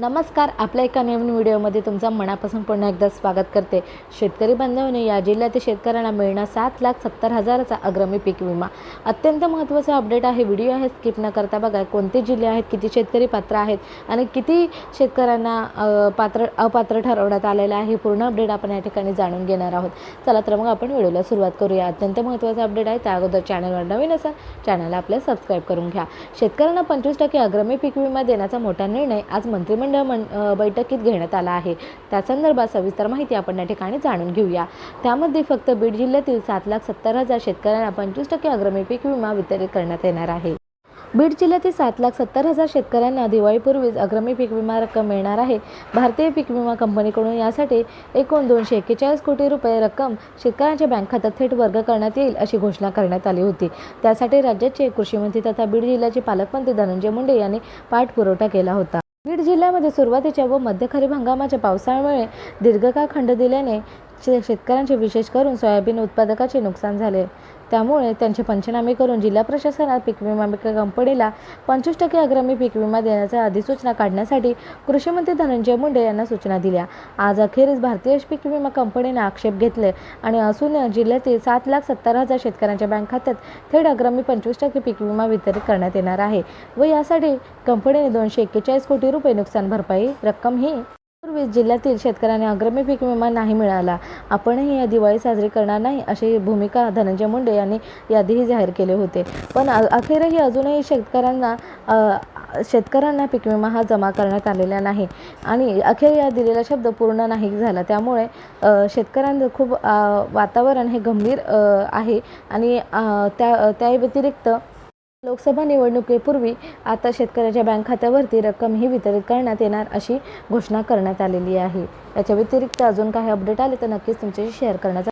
नमस्कार आपल्या एका नवीन व्हिडिओमध्ये तुमचं मनापासून पुन्हा एकदा स्वागत करते. शेतकरी बांधवांनी या जिल्ह्यातील शेतकऱ्यांना मिळणार सात लाख सत्तर हजाराचा अग्रमी पीक विमा. अत्यंत महत्त्वाचा अपडेट आहे व्हिडिओ आहे स्किप न करता बघा कोणते जिल्हे आहेत किती शेतकरी पात्र आहेत आणि किती शेतकऱ्यांना पात्र अपात्र ठरवण्यात आलेलं आहे पूर्ण अपडेट आपण या ठिकाणी जाणून घेणार आहोत. चला तर मग आपण व्हिडिओला सुरुवात करूया. अत्यंत महत्त्वाचा अपडेट आहे त्या अगोदर चॅनलवर नवीन असा चॅनलला आपल्या सबस्क्राईब करून घ्या. शेतकऱ्यांना पंचवीस टक्के अग्रमी पीक विमा देण्याचा मोठा निर्णय आज मंत्रिमंडळ मं बैठकीत घेण्यात आला आहे. त्या संदर्भात सविस्तर माहिती आपण या ठिकाणी जाणून घेऊया. त्यामध्ये फक्त बीड जिल्ह्यातील सात लाख सत्तर हजार शेतकऱ्यांना पंचवीस टक्के अग्रमी पीक विमा वितरित करण्यात येणार आहे. बीड जिल्ह्यातील सात लाख सत्तर हजार शेतकऱ्यांना दिवाळीपूर्वीच अग्रमी पीक विमा रक्कम मिळणार आहे. भारतीय पीक विमा कंपनीकडून यासाठी एकूण दोनशे एक्केचाळीस कोटी रुपये रक्कम शेतकऱ्यांच्या बँक खात्यात थेट वर्ग करण्यात येईल अशी घोषणा करण्यात आली होती. त्यासाठी राज्याचे कृषी मंत्री तथा बीड जिल्ह्याचे पालकमंत्री धनंजय मुंडे यांनी पाठपुरवठा केला होता. बीड जिल्ह्यामध्ये सुरुवातीच्या व मध्य खरीप हंगामाच्या पावसामुळे दीर्घकाळ खंड दिल्याने शेतकऱ्यांचे विशेष करून सोयाबीन उत्पादकाचे नुकसान झाले. त्यामुळे त्यांचे पंचनामे करून जिल्हा प्रशासनात पीक विमा कंपनीला पंचवीस टक्के अग्रमी पीक विमा देण्याच्या अधिसूचना काढण्यासाठी कृषीमंत्री धनंजय मुंडे यांना सूचना दिल्या. आज अखेरीस भारतीय पीक विमा कंपनीने आक्षेप घेतले आणि असून जिल्ह्यातील सात लाख सत्तर हजार शेतकऱ्यांच्या बँक खात्यात थेट अग्रमी पंचवीस टक्के पीक विमा वितरित करण्यात येणार आहे व यासाठी कंपनीने दोनशे एक्केचाळीस कोटी रुपये नुकसान भरपाई रक्कम ही जिल्ह्यातील शेतकऱ्यांना अग्रमी पीक विमा नाही मिळाला. आपणही या दिवाळी साजरी करणार नाही अशी भूमिका धनंजय मुंडे यांनी यादीही जाहीर केले होते. पण अखेरही अजूनही शेतकऱ्यांना शेतकऱ्यांना पीक विमा हा जमा करण्यात आलेला नाही. आणि अखेर या दिलेला शब्द पूर्ण नाही झाला. त्यामुळे शेतकऱ्यांचं खूप वातावरण हे गंभीर आहे. आणि त्या त्या व्यतिरिक्त लोकसभा निवडणुकीपूर्वी आता शेतकऱ्याच्या बँक खात्यावरती रक्कम ही वितरित करण्यात येणार अशी घोषणा करण्यात आलेली आहे. याच्या व्यतिरिक्त अजून काही अपडेट आले तर नक्कीच तुमच्याशी शेअर करण्याचा